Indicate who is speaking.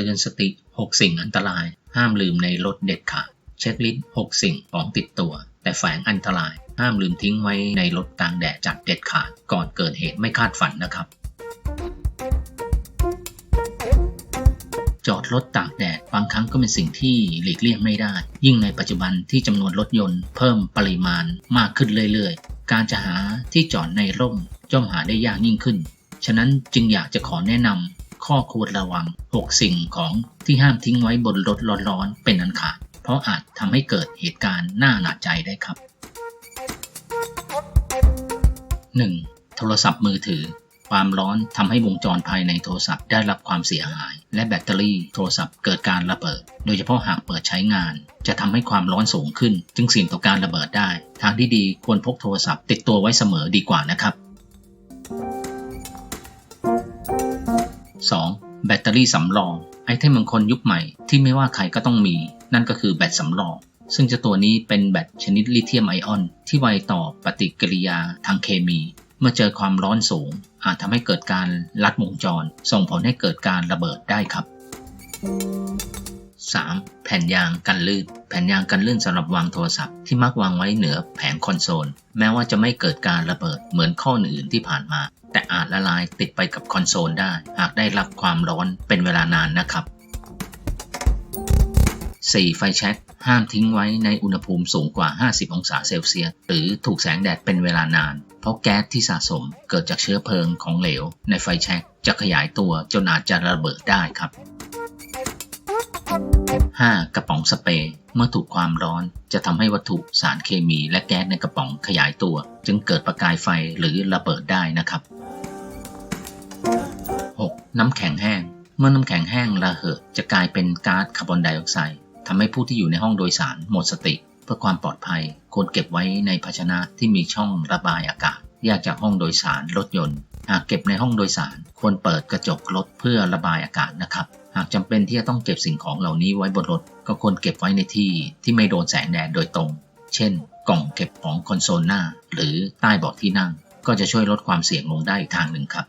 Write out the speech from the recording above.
Speaker 1: เตือนสติ 6 สิ่งอันตราย ห้ามลืมในรถเด็ดขาดเช็คลิสต์6สิ่งของติดตัว แต่แฝงอันตราย ห้ามลืมทิ้งไว้ในรถกลางแดดจัดเด็ดขาด ก่อนเกิดเหตุไม่คาดฝันนะครับ จอดรถตากแดดบางครั้งก็เป็นสิ่งที่หลีกเลี่ยงไม่ได้ ยิ่งในปัจจุบันที่จำนวนรถยนต์เพิ่มปริมาณมากขึ้นเรื่อยๆ การจะหาที่จอดในร่มย่อมหาได้ยากยิ่งขึ้น ฉะนั้นจึงอยากจะขอแนะนำ ข้อควรระวัง 6 สิ่งของที่ห้ามทิ้งไว้บนรถร้อนๆเป็นอันขาด เพราะอาจทำให้เกิดเหตุการณ์น่าหนาใจได้ครับ 1. โทรศัพท์มือถือ ความร้อนทำให้วงจรภายในโทรศัพท์ได้รับความเสียหาย และแบตเตอรี่โทรศัพท์เกิดการระเบิด โดยเฉพาะหากเปิดใช้งาน จะทำให้ความร้อนสูงขึ้น จึงเสี่ยงต่อการระเบิดได้ ทางที่ดีควรพกโทรศัพท์ติดตัวไว้เสมอดีกว่านะครับ 2. แบตเตอรี่สำรอง ไอเทมมงคลยุคใหม่ที่ไม่ว่าใครก็ต้องมี นั่นก็คือแบตสำรอง ซึ่งเจ้าตัวนี้เป็นแบตชนิดลิเธียมไอออน ที่ไวต่อปฏิกิริยาทางเคมี เมื่อเจอความร้อนสูง อาจทำให้เกิดการลัดวงจร ส่งผลให้เกิดการระเบิดได้ครับ 3. แผ่นยางกันลื่น แผ่นยางกันลื่นสำหรับวางโทรศัพท์ที่มักวางไว้เหนือแผงคอนโซล แม้ว่าจะไม่เกิดการระเบิดเหมือนข้ออื่นที่ผ่านมา แต่อาจละลายติดไปกับคอนโซลได้ หากได้รับความร้อนเป็นเวลานานนะครับ 4. ไฟแช็กห้ามทิ้งไว้ในอุณหภูมิสูงกว่า 50 องศาเซลเซียสหรือถูกแสงแดดเป็นเวลานาน เพราะแก๊สที่สะสมเกิดจากเชื้อเพลิงของเหลว ในไฟแช็กจะขยายตัวจนอาจจะระเบิดได้ครับ 5. กระป๋องสเปรย์เมื่อถูกความร้อนจะทำให้วัตถุสารเคมีและแก๊สในกระป๋องขยายตัว จึงเกิดประกายไฟหรือระเบิดได้นะครับ 6. น้ำแข็งแห้ง เมื่อน้ำแข็งแห้งระเหยจะกลายเป็นก๊าซคาร์บอนไดออกไซด์ทำให้ผู้ที่อยู่ในห้องโดยสารหมดสติ เพื่อความปลอดภัยควรเก็บไว้ในภาชนะที่มีช่องระบายอากาศแยกจากห้องโดยสารรถยนต์ หากเก็บในห้องโดยสารควรเปิดกระจกรถเพื่อระบายอากาศนะครับากจำเป็นที่จะต้องเก็บสิ่งของเหล่านี้ไว้บนรถ ก็ควรเก็บไว้ในที่ที่ไม่โดนแสงแดดโดยตรง เช่น กล่องเก็บของคอนโซลหน้า หรือใต้เบาะที่นั่ง ก็จะช่วยลดความเสี่ยงลงได้อีกทางหนึ่งครับ